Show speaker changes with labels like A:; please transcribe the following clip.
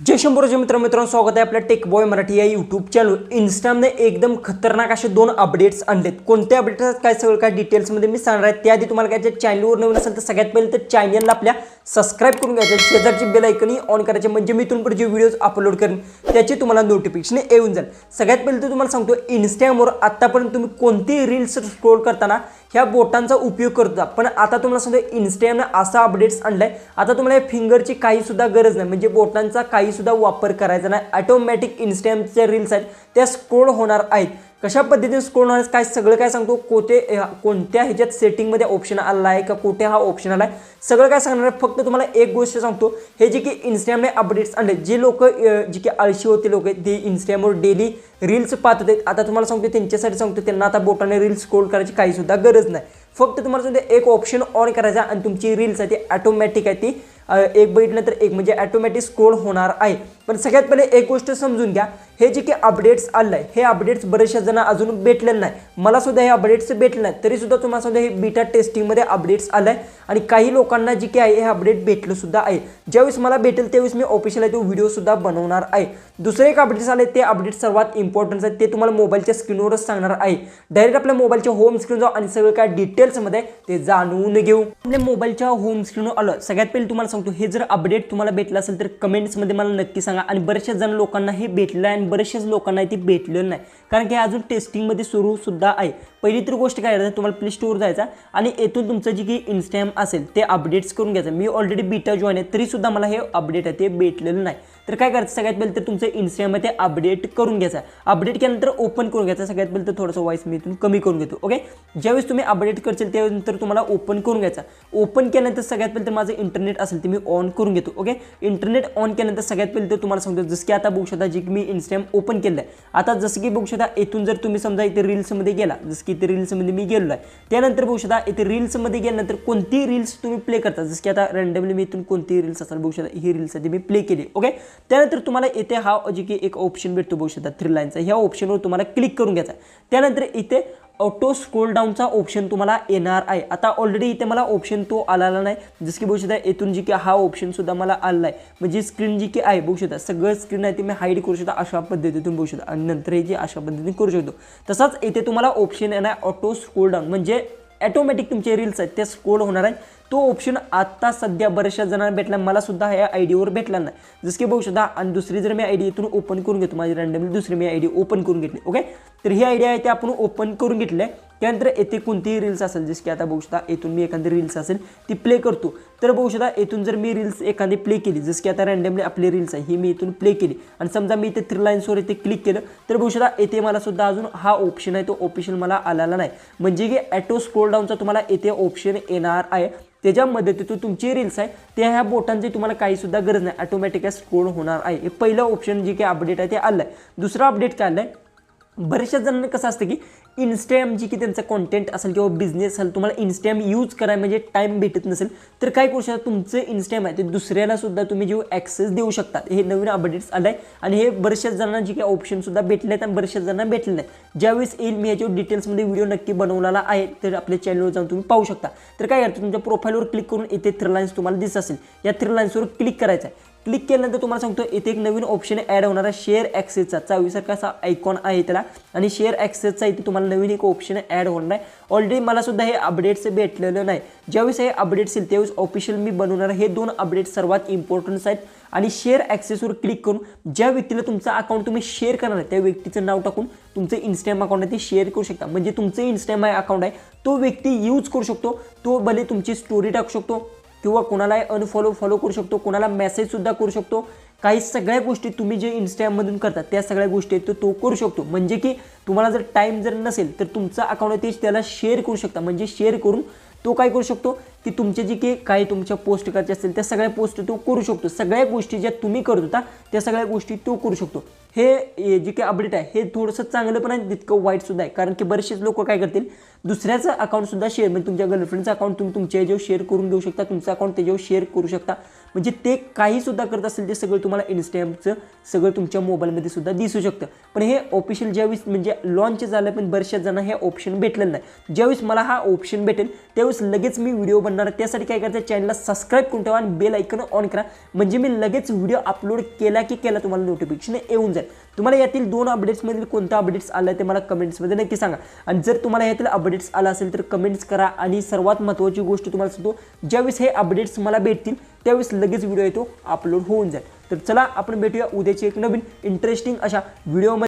A: जय शंभूराजे मित्र मित्रांनो स्वागत आहे आपल्या टेक बॉय मराठी या यूट्यूब चॅनल इन्स्टाने एकदम खतरनाक असे दोन अपडेट्स आणलेत. कोणते अपडेट्स आहेत काय सगळं काय डिटेल्समध्ये मी सांगणार आहे. त्याआधी तुम्हाला काय चॅनलवर नवीन असेल तर सगळ्यात पहिले तर चॅनलला आपल्या सबस्क्राईब करून घ्यायचं शेजारची बेल ऐकणी ऑन करायचे म्हणजे मी तुमकडे जे व्हिडिओज अपलोड करेन त्याची तुम्हाला नोटिफिकेशन येऊन जाईल. सगळ्यात पहिले तर तुम्हाला सांगतो इन्स्टाग्रामवर आत्तापर्यंत तुम्ही कोणतीही रील्स स्क्रोल करताना ह्या बोटांचा उपयोग करता पण आता तुम्हाला सांगतो इन्स्टाग्रामनं असा अपडेट्स आणलाय आता तुम्हाला या फिंगरची काहीसुद्धा गरज नाही. म्हणजे बोटांचा काहीसुद्धा वापर करायचा नाही. ऑटोमॅटिक इन्स्टाग्रामच्या रील्स आहेत त्या स्क्रोल होणार आहेत. कशा पद्धतीने स्क्रोल होणार काय सगळं काय सांगतो कोते कोणत्या ह्याच्यात सेटिंगमध्ये ऑप्शन आला आहे का कुठे हा ऑप्शन आला आहे सगळं काय सांगणार आहे. फक्त तुम्हाला एक गोष्ट सांगतो हे जे की इन्स्टाग्रामने अपडेट्स आणले जे लोक जे की आळशी होते लोक ते इन्स्टाग्रामवर डेली रील्स पाहत होते आता तुम्हाला सांगतो त्यांच्यासाठी सांगतो त्यांना आता बोटाने रील्स स्क्रोल करायची काहीसुद्धा गरज नाही. फक्त तुम्हाला सांगते एक ऑप्शन ऑन करायचा आणि तुमची रील्स आहे ती ॲटोमॅटिक आहे ती एक एक बघितलं एक म्हणजे ॲटोमॅटिक स्क्रोल होणार आहे. पण सगळ्यात पहिले एक गोष्ट समजून घ्या. हे जे काही अपडेट्स आलं आहे हे अपडेट्स बऱ्याचशा जण अजून भेटलेलं नाही मला सुद्धा हे अपडेट्स भेटले नाही तरी सुद्धा तुम्हाला सुद्धा हे बीटा टेस्टिंगमध्ये अपडेट्स आलं आहे आणि काही लोकांना जे की आहे हे अपडेट भेटलं सुद्धा आहे. ज्यावेळेस मला भेटेल त्यावेळेस मी ऑफिशियल आहे तो व्हिडिओ सुद्धा बनवणार आहे. दुसरं एक अपडेट्स आले ते अपडेट सर्वात इम्पॉर्टन्स आहे. ते तुम्हाला मोबाईलच्या स्क्रीनवरच सांगणार आहे. डायरेक्ट आपल्या मोबाईलच्या होम स्क्रीन जाऊ आणि सगळं काय डिटेल्समध्ये ते जाणून घेऊ. आपल्या मोबाईलच्या होम स्क्रीनवर आलं सगळ्यात पहिले तुम्हाला सांगतो हे जर अपडेट तुम्हाला भेटलं असेल तर कमेंट्समध्ये मला नक्की सांगा. आणि बरेचशा जण लोकांना हे भेटलं आहे आणि बरेचशाच लोकांना ते भेटलेलं नाही. कारण की अजून टेस्टिंगमध्ये सुरूसुद्धा आहे. पहिली तर गोष्ट काय करायचं तुम्हाला प्ले स्टोअर जायचा आणि येथून तुमचं जे की इन्स्टाग्राम असेल ते अपडेट्स करून घ्यायचं. मी ऑलरेडी बीटा जॉईन आहे तरीसुद्धा मला हे अपडेट आहे ते भेटलेलं नाही. तर काय करायचं? सगळ्यात पहिले तर तुमचं इन्स्टामध्ये अपडेट करून घ्यायचं. अपडेट केल्यानंतर ओपन करून घ्यायचं. सगळ्यात पहिले तर थोडंसं वॉईस मी इथून कमी करून घेतो ओके ज्यावेळेस तुम्ही अपडेट करशील त्यानंतर तुम्हाला ओपन करून घ्यायचा. ओपन केल्यानंतर सगळ्यात पहिले तर माझं इंटरनेट असेल ते मी ऑन करून घेतो ओके इंटरनेट ऑन केल्यानंतर सगळ्यात पहिले तर तुम्हाला सांगतो जसं की आता बघू शकता जे की मी इंस्टाग्राम ओपन केलं आहे आता जसं की बघू शकता इथून जर तुम्ही समजा इथे रील्समध्ये गेला जसं की इथे रील्समध्ये मी गेलो आहे त्यानंतर बघू शकता इथे रील्समध्ये गेल्यानंतर कोणती रील्स तुम्ही प्ले करता? जसं की आता रँडमली मी इथून कोणती रील्स असाल बघू शकता ही रील्स आहे मी प्ले केली ओके त्यानंतर तुम्हाला इथे हा जे की एक ऑप्शन भेटतो बघू शकता थ्री लाईनचा ह्या ऑप्शनवर तुम्हाला क्लिक करून घ्यायचा त्यानंतर इथे ऑटो स्क्रोल डाऊनचा ऑप्शन तुम्हाला येणार आहे. आता ऑलरेडी इथे मला ऑप्शन तो आलेला नाही. जसं की बघू शकता इथून जी की हा ऑप्शनसुद्धा मला आलेला आहे. म्हणजे स्क्रीन जी की आहे बघू शकता सगळं स्क्रीन आहे ते मी हाईड करू शकता अशा पद्धतीतून बघू शकता. आणि नंतर हे जे अशा पद्धतीने करू शकतो. तसाच इथे तुम्हाला ऑप्शन येणार ऑटो स्क्रोल डाऊन म्हणजे ॲटोमॅटिक तुमचे रील्स आहेत ते स्क्रोल होणार आहे तो ऑप्शन आत्ता सध्या बऱ्याचशा जणांना भेटला मला सुद्धा ह्या आय डीवर भेटला नाही. जसं की बघू शकता आणि दुसरी जर मी आय डी इथून ओपन करून घेतो माझी रँडमली दुसरी मी आय डी ओपन करून घेतली ओके तर ही आयडिया आहे ते आपण ओपन करून घेतलं आहे त्यानंतर येथे कोणतीही रील्स असेल जसं की आता बघू शकता येथून मी एखादी रील्स असेल ती प्ले करतो. तर बघू शकता येथून जर मी रील्स एखादी प्ले केली जसं की आता रँडमली आपली रील्स आहे ही मी इथून प्ले केली. आणि समजा मी इथे थ्री लाईन्सवर इथे क्लिक केलं तर बघू शकता येथे मला सुद्धा अजून हा ऑप्शन आहे तो ऑप्शन मला आलेला नाही. म्हणजे की ॲटो स्क्रोल डाऊनचा तुम्हाला येथे ऑप्शन येणार आहे. त्याच्या मदतीतून तुमची रील्स आहे त्या ह्या बोटांची तुम्हाला काहीसुद्धा गरज नाही. ऑटोमॅटिक स्क्रोल होणार आहे. हे पहिलं ऑप्शन जे काही अपडेट आहे ते आलं आहे दुसरं अपडेट काय आलं आहे बऱ्याचशा जणांना कसं असतं की इन्स्टाग्राम जी की त्यांचा कॉन्टेंट असेल किंवा बिझनेस असेल तुम्हाला इन्स्टाग्राम यूज करायला म्हणजे टाईम भेटत नसेल तर काय करू शकता तुमचं इन्स्टाग्राम आहे ते दुसऱ्याला सुद्धा तुम्ही जेव्हा ॲक्सेस देऊ शकतात. हे नवीन अपडेट्स आलं आहे आणि हे बऱ्याचशा जणांना जे काही ऑप्शनसुद्धा भेटले आहेत आणि बऱ्याचशा जणांना भेटले नाही ज्यावेळेस येईल मी याच्यावर डिटेल्समध्ये व्हिडिओ नक्की बनवलेला आहे तर आपल्या चॅनलवर जाऊन तुम्ही पाहू शकता. तर काय करतो तुमच्या प्रोफाईलवर क्लिक करून येथे थ्री लाईन्स तुम्हाला दिसत असेल. या थ्री लाईन्सवर क्लिक करायचं आहे. क्लिक केल्यानंतर तुम्हाला सांगतो इथे एक नवीन ऑप्शन ॲड होणार आहे शेअर ॲक्सेसचा चावीसारखा असा आयकॉन आहे त्याला. आणि शेअर ॲक्सेसचा इथे तुम्हाला नवीन एक ऑप्शन ॲड होणार आहे. ऑलरेडी मला सुद्धा हे अपडेट्स भेटलेलं नाही. ज्यावेळेस हे अपडेट्स येईल त्यावेळेस ऑफिशियल मी बनवणार हे दोन अपडेट सर्वात इम्पॉर्टन्स आहेत. आणि शेअर ॲक्सेसवर क्लिक करून ज्या व्यक्तीला तुमचा अकाउंट तुम्ही शेअर करणार आहे त्या व्यक्तीचं नाव टाकून तुमचं इन्स्टॅम अकाउंट आहे ते शेअर करू शकता. म्हणजे तुमचं इन्स्टाग्राम अकाउंट आहे तो व्यक्ती यूज करू शकतो. तो भले तुमची स्टोरी टाकू शकतो. किंवा कोणाला अनफॉलो फॉलो करू शकतो कुणाला मेसेजसुद्धा करू शकतो. काही सगळ्या गोष्टी तुम्ही जे इंस्टाग्राममधून करता त्या सगळ्या गोष्टी आहेत तो करू शकतो. म्हणजे की तुम्हाला जर टाईम जर नसेल तर तुमचा अकाउंट आहे ते त्याला शेअर करू शकता. म्हणजे शेअर करून तो काय करू शकतो? की तुमचे जे की काही तुमच्या पोस्ट करायचे असतील त्या सगळ्या पोस्ट तो करू शकतो. सगळ्या गोष्टी ज्या तुम्ही करत होता त्या सगळ्या गोष्टी तो करू शकतो. हे हे जे काही अपडेट आहे हे थोडंसं चांगलं पण आहे तितकं वाईट सुद्धा आहे. कारण की बरेचसेच लोक काय करतील दुसऱ्याचं अकाउंटसुद्धा शेअर म्हणजे तुमच्या गर्लफ्रेंडचं अकाउंट तुम्ही तुमच्या याच्यावर शेअर करून देऊ शकता तुमचं अकाउंट त्याच्यावर शेअर करू शकता. म्हणजे ते काही सुद्धा करत असेल ते सगळं तुम्हाला इन्स्टॅमचं सगळं तुमच्या मोबाईलमध्ये सुद्धा दिसू शकतं. पण हे ऑफिशियल ज्यावेळेस म्हणजे लॉन्च झालं पण बऱ्याचशा जणांना हे ऑप्शन भेटलेलं नाही. ज्यावेळेस मला हा ऑप्शन भेटेल त्यावेळेस लगेच मी व्हिडिओ बनणार. आहे त्यासाठी काय करायचं? चॅनलला सबस्क्राईब करून ठेवा आणि बेल ऐकन ऑन करा. म्हणजे मी लगेच व्हिडिओ अपलोड केला की केला तुम्हाला नोटिफिकेशन येऊन जाईल. तुम्हाला यातील दोन अपडेट्समधील कोणता अपडेट्स आला ते मला कमेंट्समध्ये नक्की सांगा. आणि जर तुम्हाला यातील अपडेट्स आला असेल तर कमेंट्स करा. आणि सर्वात महत्त्वाची गोष्ट तुम्हाला सांगतो ज्यावेळेस हे अपडेट्स मला भेटतील त्यावेळेस लगेच व्हिडिओ येतो अपलोड होऊन जाईल. तर चला आपण भेटूया उद्याची एक नवीन इंटरेस्टिंग अशा व्हिडिओमध्ये